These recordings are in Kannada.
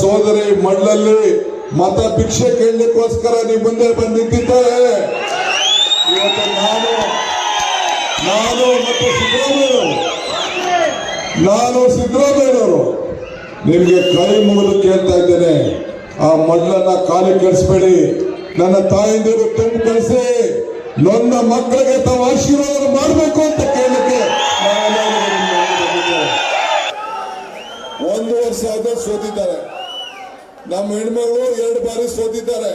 ಸೋದರಿ ಮಳ್ಳಲ್ಲಿ ಮತ ಭಿಕ್ಷೆ ಕೇಳಲಿಕ್ಕೋಸ್ಕರ ನೀವು ಮುಂದೆ ಬಂದು ನಿಂತಿದ್ದಾರೆ ಇವತ್ತು ನಾನು ನಾನು ಮತ್ತು ಸಿದ್ದರಾಮಯ್ಯವರು ನಾನು ಸಿದ್ದರಾಮಯ್ಯವರು ನಿಮಗೆ ಕೈ ಮುಗಿದು ಕೇಳ್ತಾ ಇದ್ದೇನೆ. ಆ ಮಡ್ಲನ್ನ ಕಾಲಿ ಕೆಡಿಸ್ಬೇಡಿ. ನನ್ನ ತಾಯಿಂದಿರು ತುಂಬ ಕಳಿಸಿ ನನ್ನ ಮಕ್ಕಳಿಗೆ ತಾವು ಆಶೀರ್ವಾದ ಮಾಡಬೇಕು ಅಂತ ಕೇಳಲಿಕ್ಕೆ ವರ್ಷ ಆದ ಸೋತಿದ್ದಾರೆ. ನಮ್ಮ ಹೆಣ್ಮಗಳು ಎರಡು ಬಾರಿ ಸೋತಿದ್ದಾರೆ.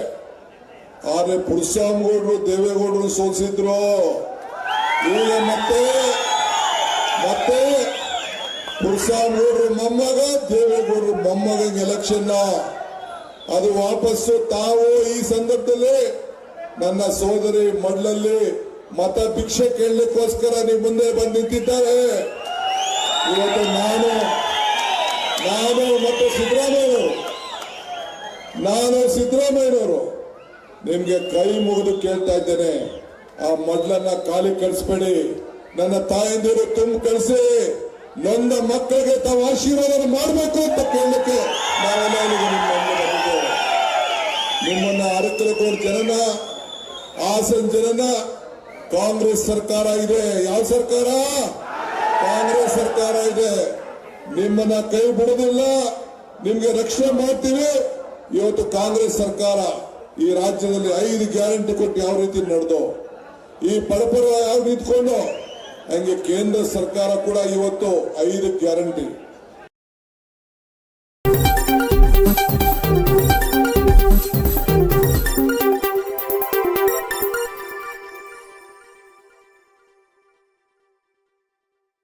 ಆದ್ರೆ ಪುರುಷಾಮಗೌಡರು ದೇವೇಗೌಡರು ಸೋಲಿಸಿದ್ರು. ಈಗ ಮತ್ತೆ ಮತ್ತೆ ಪುರುಷಾಮಗೌಡರು ಮೊಮ್ಮಗ, ದೇವೇಗೌಡರು ಮೊಮ್ಮಗ ಎಲೆಕ್ಷನ್ ಅದು ವಾಪಸ್ಸು ತಾವು ಈ ಸಂದರ್ಭದಲ್ಲಿ ನನ್ನ ಸೋದರಿ ಮಡ್ಲಲ್ಲಿ ಮತ ಭಿಕ್ಷೆ ಕೇಳಲಿಕ್ಕೋಸ್ಕರ ನೀವು ಮುಂದೆ ಬಂದು ನಿಂತಿದ್ದಾರೆ. ಇವತ್ತು ನಾನು ನಾನು ಮತ್ತು ಸಿದ್ದರಾಮಯ್ಯವರು ನಾನು ಸಿದ್ದರಾಮಯ್ಯನವರು. ನಿಮ್ಗೆ ಕೈ ಮುಗಿದು ಕೇಳ್ತಾ ಇದ್ದೇನೆ. ಆ ಮಡ್ಲನ್ನ ಖಾಲಿ ಕಳಿಸ್ಬೇಡಿ. ನನ್ನ ತಾಯಂದಿರು ತುಂಬ ಕಳಿಸಿ. ನನ್ನ ಮಕ್ಕಳಿಗೆ ತಾವು ಆಶೀರ್ವಾದ ಮಾಡಬೇಕು ಅಂತ ಕೇಳಲಿಕ್ಕೆ ನಾವೆಲ್ಲ ನಿಮ್ಮನ್ನು ನಿಮ್ಮ ನಿಮ್ಮನ್ನ ಅರಕಲಕೋಡ್ ಜನನ, ಹಾಸನ ಜನನ, ಕಾಂಗ್ರೆಸ್ ಸರ್ಕಾರ ಇದೆ. ಯಾವ ಸರ್ಕಾರ? ಕಾಂಗ್ರೆಸ್ ಸರ್ಕಾರ ಇದೆ. ನಿಮ್ಮನ್ನ ಕೈ ಬಿಡೋದಿಲ್ಲ ನಿಮ್ಗೆ ರಕ್ಷಣೆ ಮಾಡ್ತೀವಿ. ಇವತ್ತು ಕಾಂಗ್ರೆಸ್ ಸರ್ಕಾರ ಈ ರಾಜ್ಯದಲ್ಲಿ ಐದು ಗ್ಯಾರಂಟಿ ಕೊಟ್ಟು ಯಾವ ರೀತಿ ನಡೆದು, ಈ ಪರಪರ ಯಾವ ನಿಂತ್ಕೊಂಡು, ಹಂಗೆ ಕೇಂದ್ರ ಸರ್ಕಾರ ಕೂಡ ಇವತ್ತು ಐದು ಗ್ಯಾರಂಟಿ.